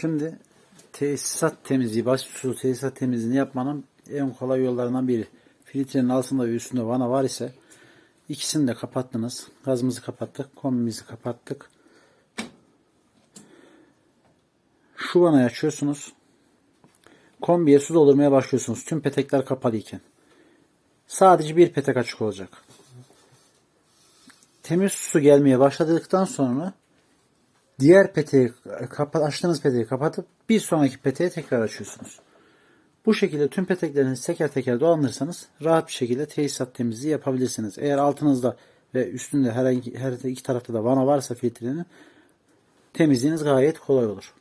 Şimdi tesisat temizliği, basit su tesisat temizliğini yapmanın en kolay yollarından biri. Filtrenin altında ve üstünde vana var ise ikisini de kapattınız. Gazımızı kapattık, kombimizi kapattık. Şu vanayı açıyorsunuz. Kombiye su doldurmaya başlıyorsunuz. Tüm petekler kapalıyken. Sadece bir petek açık olacak. Temiz su gelmeye başladıktan sonra diğer peteği kapa- açtığınız peteği kapatıp bir sonraki peteği tekrar açıyorsunuz. Bu şekilde tüm peteklerinizi teker teker dolandırırsanız rahat bir şekilde tesisat temizliği yapabilirsiniz. Eğer altınızda ve üstünde herhangi her iki tarafta da vana varsa filtrenin temizliğiniz gayet kolay olur.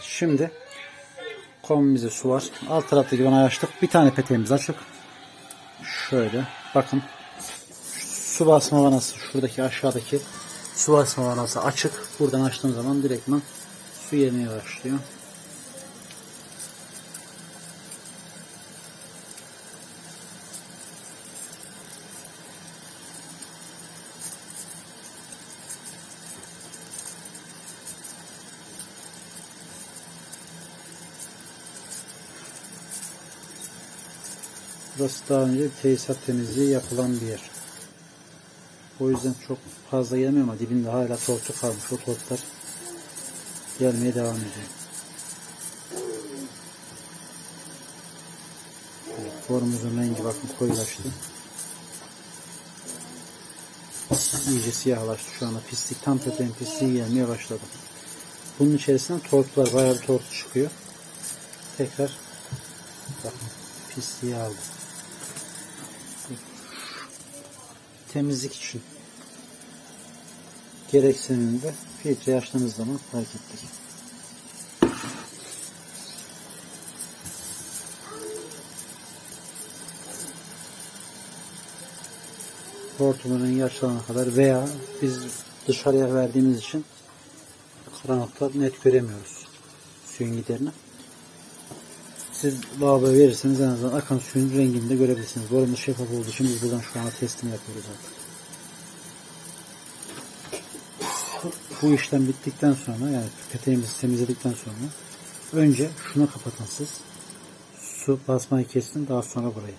Şimdi kombimize su var. Alt taraftaki vanayı açtık. Bir tane peteğimiz açık. Şöyle bakın su basma vanası şuradaki aşağıdaki su basma vanası açık. Buradan açtığım zaman direktman su gelmeye başlıyor. Burası daha önce tesisat temizliği yapılan bir yer. O yüzden çok fazla gelmiyor ama dibinde hala tortu kalmış. O tortlar gelmeye devam ediyor. Evet, borumuzun rengi bakın koyulaştı. İyice siyahlaştı şu anda. Pislik tam peteğin pisliği gelmeye başladı. Bunun içerisinden tortular bayağı bir tortu çıkıyor. Tekrar bakın pisliği aldı. Temizlik için gereksinimde filtre açtığınız zaman fark ettik. Hortumun rengi açılana kadar veya biz dışarıya verdiğimiz için karanlıkta net göremiyoruz suyun giderini. Siz lavaboya verirseniz en azından akan suyun rengini de görebilirsiniz. Borumuz şeffaf olduğu için biz buradan şu anda testini yapıyoruz artık. Bu işlem bittikten sonra yani peteğimizi temizledikten sonra önce şunu kapatın siz. Su basmayı kesin daha sonra burayı.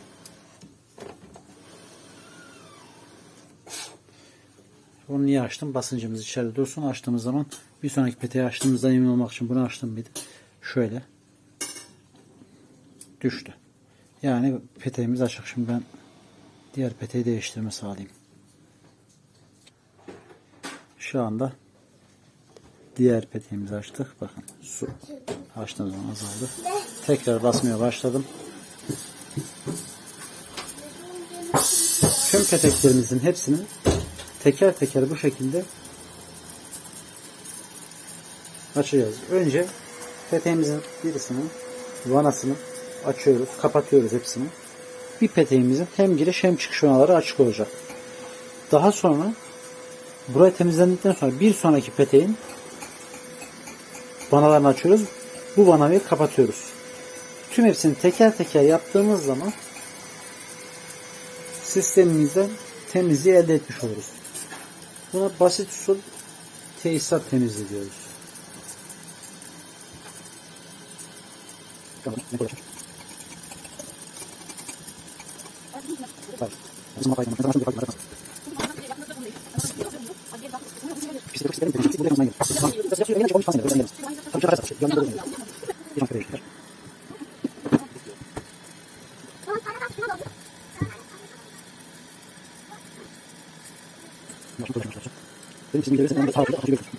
Onu niye açtım? Basıncımız içeride dursun. Açtığımız zaman bir sonraki peteği açtığımızdan emin olmak için bunu açtım bir de. Şöyle düştü. Yani peteğimiz açık. Şimdi ben diğer peteği değiştirme sağlayayım. Şu anda diğer peteğimizi açtık. Bakın su açtığım zaman azaldı. Tekrar basmaya başladım. Tüm peteklerimizin hepsini teker teker bu şekilde açacağız. Önce peteğimizin birisini vanasını açıyoruz, kapatıyoruz hepsini. Bir peteğimizin hem giriş hem çıkış vanaları açık olacak. Daha sonra burayı temizlendikten sonra bir sonraki peteğin vanalarını açıyoruz. Bu vanayı kapatıyoruz. Tüm hepsini teker teker yaptığımız zaman sistemimizden temizliği elde etmiş oluruz. Buna basit usul tesisat temizliği diyoruz. Tamam, Ich bin nicht so gut, dass ich das nicht so gut bin. Ich bin nicht so gut, dass ich das nicht so gut bin.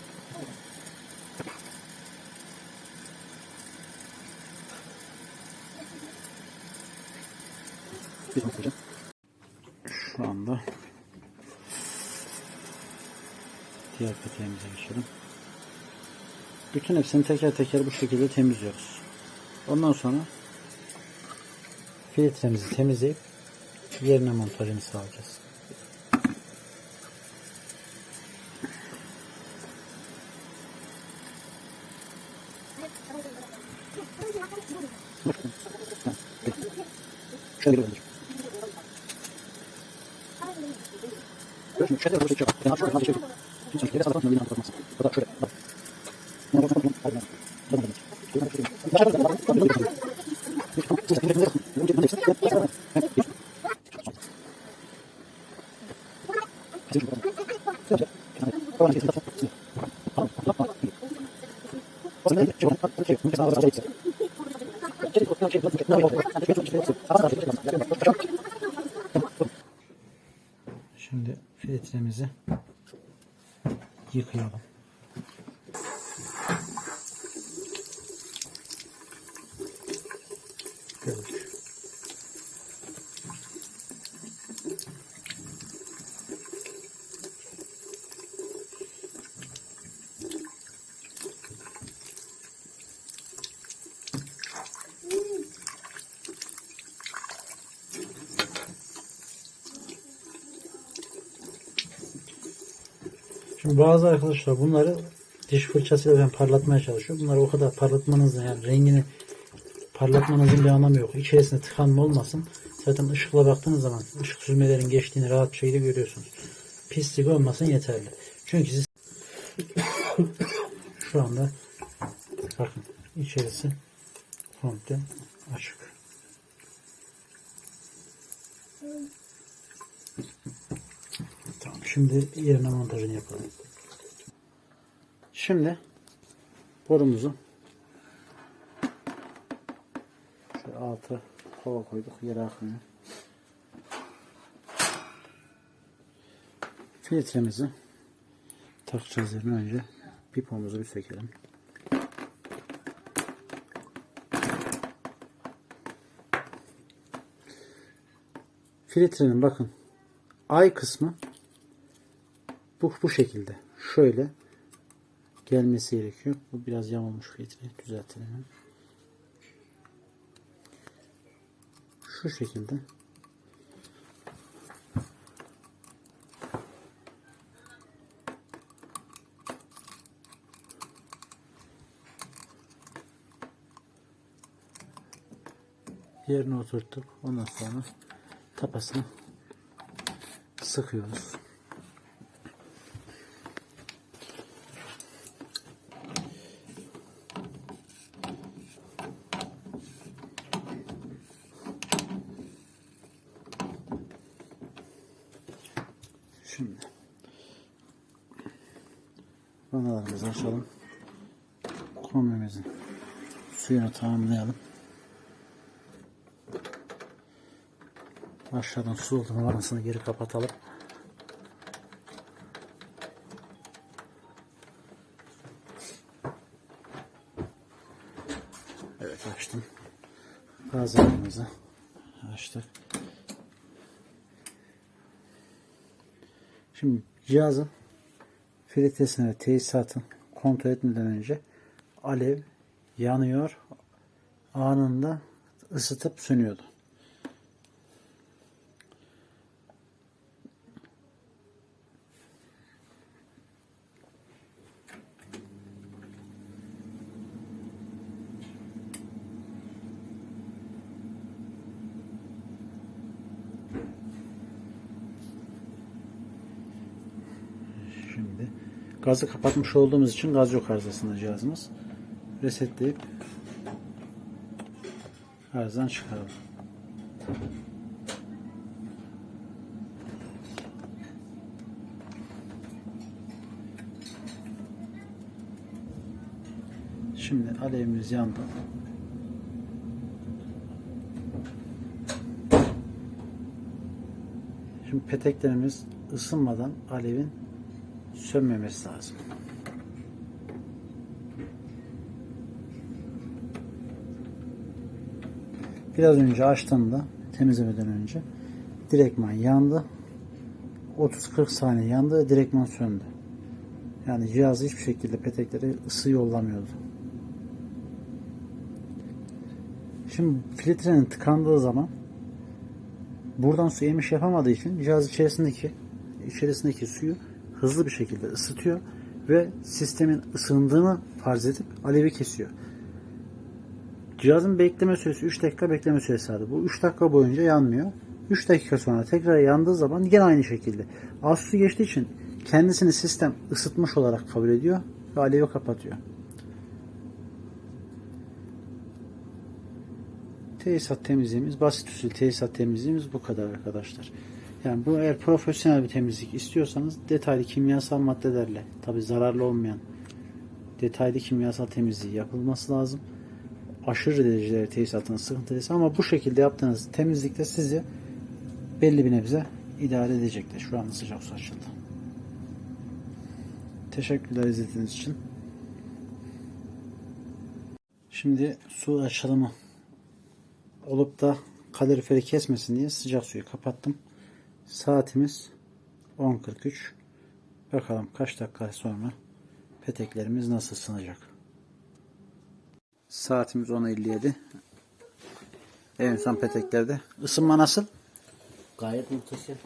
Diğer peteğimize geçelim. Bütün hepsini teker teker bu şekilde temizliyoruz. Ondan sonra filtremizi temizleyip yerine montajını sağlayacağız. Şöyle bir Şimdi filtremizi yıkayalım. Evet. Şimdi bazı arkadaşlar bunları diş fırçasıyla ben parlatmaya çalışıyor. Bunları o kadar parlatmanızın yani rengini parlatmanızın bir anlamı yok. İçerisinde tıkanma olmasın. Zaten ışıkla baktığınız zaman ışık süzmelerin geçtiğini rahat bir şekilde görüyorsunuz. Pislik olmasın yeterli. Çünkü siz şu anda bakın içerisi komple açık. Tamam şimdi yerine montajını yapalım. Şimdi borumuzu şöyle altı hava koyduk yere akmıyor. Filtremizi takacağız yerine önce pipomuzu bir sökelim. Filtrenin bakın ay kısmı bu, bu şekilde. Şöyle gelmesi gerekiyor. Bu biraz yamulmuş filtre. Düzeltelim. Şu şekilde. Yerine oturttuk. Ondan sonra tapasını sıkıyoruz. Şimdi vanalarımızı açalım. Kombimizin suyunu tamamlayalım. Aşağıdan su doldurma vanasını geri kapatalım. Evet açtım. Gazlarımızı açtık. Şimdi cihazın filtresini ve tesisatını kontrol etmeden önce alev yanıyor anında ısıtıp sönüyordu. Şimdi gazı kapatmış olduğumuz için gaz yok arızasında cihazımız. Resetleyip arızadan çıkaralım. Şimdi alevimiz yandı. Şimdi peteklerimiz ısınmadan alevin sönmemesi lazım. Biraz önce açtığımda temizlemeden önce direktman yandı. 30-40 saniye yandı direktman söndü. Yani cihaz hiçbir şekilde peteklere ısı yollamıyordu. Şimdi filtrenin tıkandığı zaman buradan su emiş yapamadığı için cihaz içerisindeki içerisindeki suyu hızlı bir şekilde ısıtıyor ve sistemin ısındığını farz edip alevi kesiyor. Cihazın bekleme süresi 3 dakika bekleme süresi vardı. Bu 3 dakika boyunca yanmıyor. 3 dakika sonra tekrar yandığı zaman yine aynı şekilde. Az su geçtiği için kendisini sistem ısıtmış olarak kabul ediyor ve alevi kapatıyor. Tesisat temizliğimiz, basit usul tesisat temizliğimiz bu kadar arkadaşlar. Yani bu eğer profesyonel bir temizlik istiyorsanız detaylı kimyasal maddelerle, tabi zararlı olmayan detaylı kimyasal temizliği yapılması lazım. Aşırı derecede tesisatın sıkıntılısı ama bu şekilde yaptığınız temizlikte sizi belli bir nebze idare edecektir. Şu anda sıcak su açıldı. Teşekkürler izlediğiniz için. Şimdi su açılımı olup da kaloriferi kesmesin diye sıcak suyu kapattım. Saatimiz 10.43. Bakalım kaç dakika sonra peteklerimiz nasıl ısınacak. Saatimiz 10.57. En son peteklerde. Isınma nasıl? Gayet muhteşem.